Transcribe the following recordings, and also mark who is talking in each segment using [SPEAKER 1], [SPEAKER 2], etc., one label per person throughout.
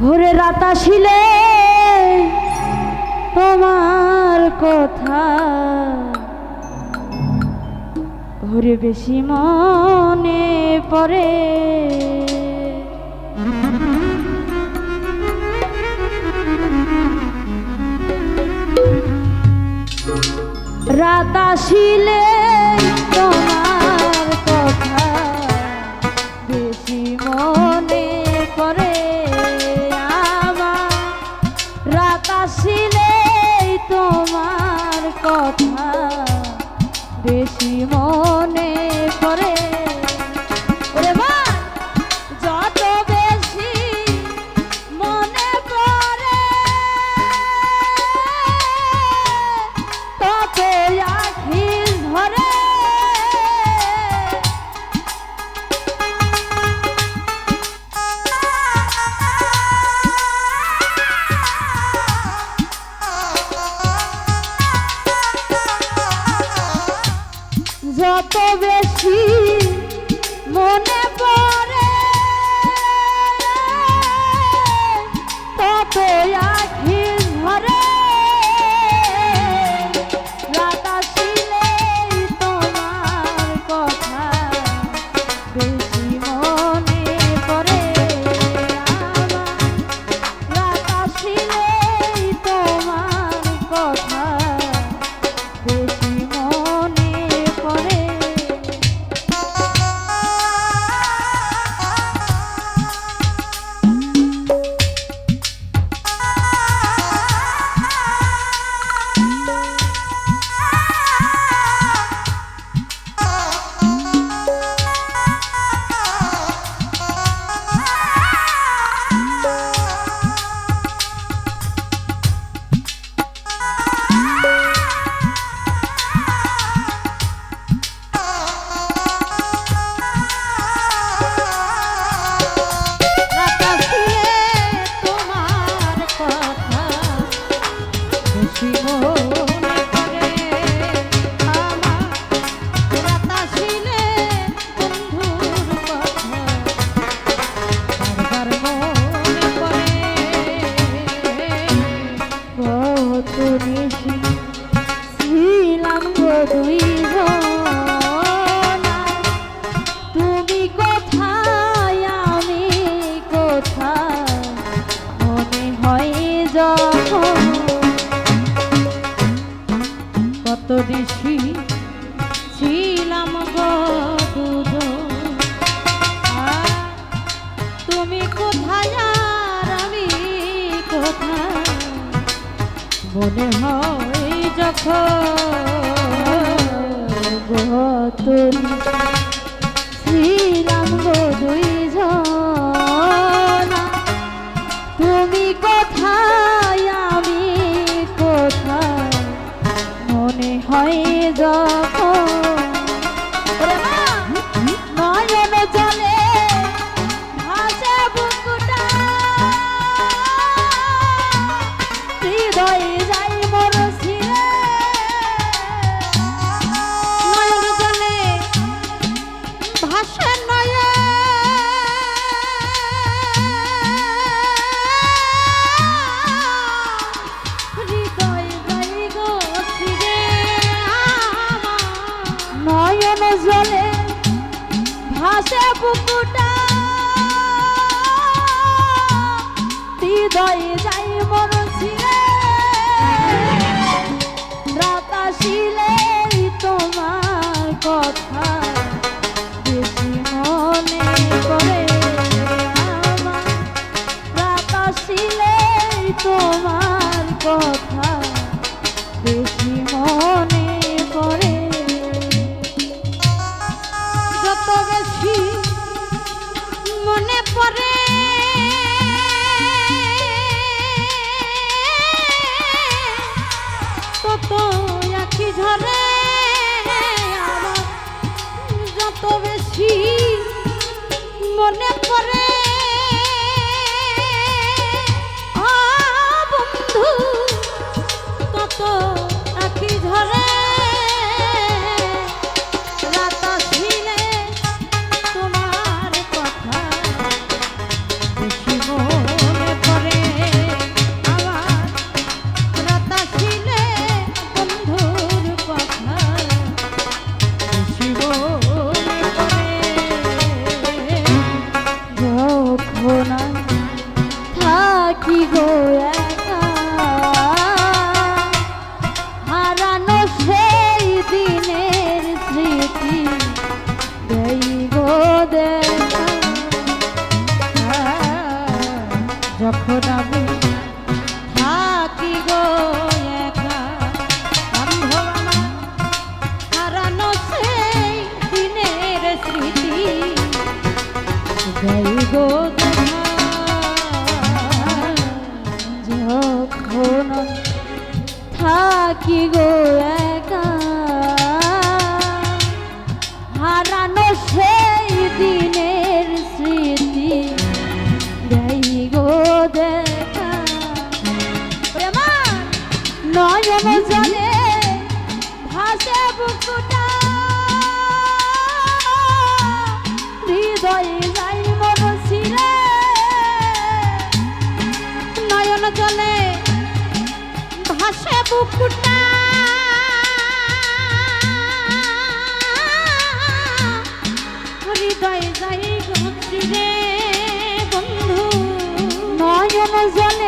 [SPEAKER 1] ভোরে রাত আসিলে তোমার কথা। ভোরে বেশি মনে পড়ে। রাত আসিলে 寂寞 যত বে দেশি ছিলাম গদুদ তুমি কোথায় আমি কোথায়? মনে হয় যখন তুমি যখন ভাসে বুকুটা হৃদয়ে যাই মন ছিঁড়ে। রাত আসিলে তোমার কথা বেশি মনে করে আমার। রাত আসিলে তোমার কথা morning for it. যখন আমি থাকি গো একা আমি ভবানা হারানো সেই দিনের স্মৃতি। থাকি গো একা? হারানো সেই দিনের স্মৃতি দেই গো দেখা। নয়ন জলে ভাসে বুকুট হৃদয় যাই বন্ধু। নয়ন জলে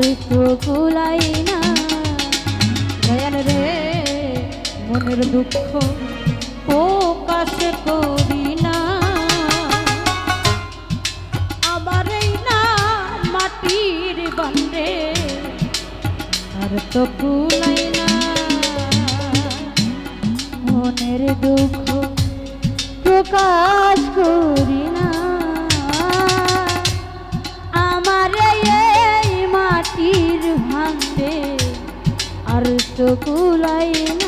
[SPEAKER 1] মৃত্যু কুলাই না দয়াল রে, মনের দুঃখ প্রকাশ করি না আমার এই না মাটির বান্ডে আর তো কুলাই না কুলাইল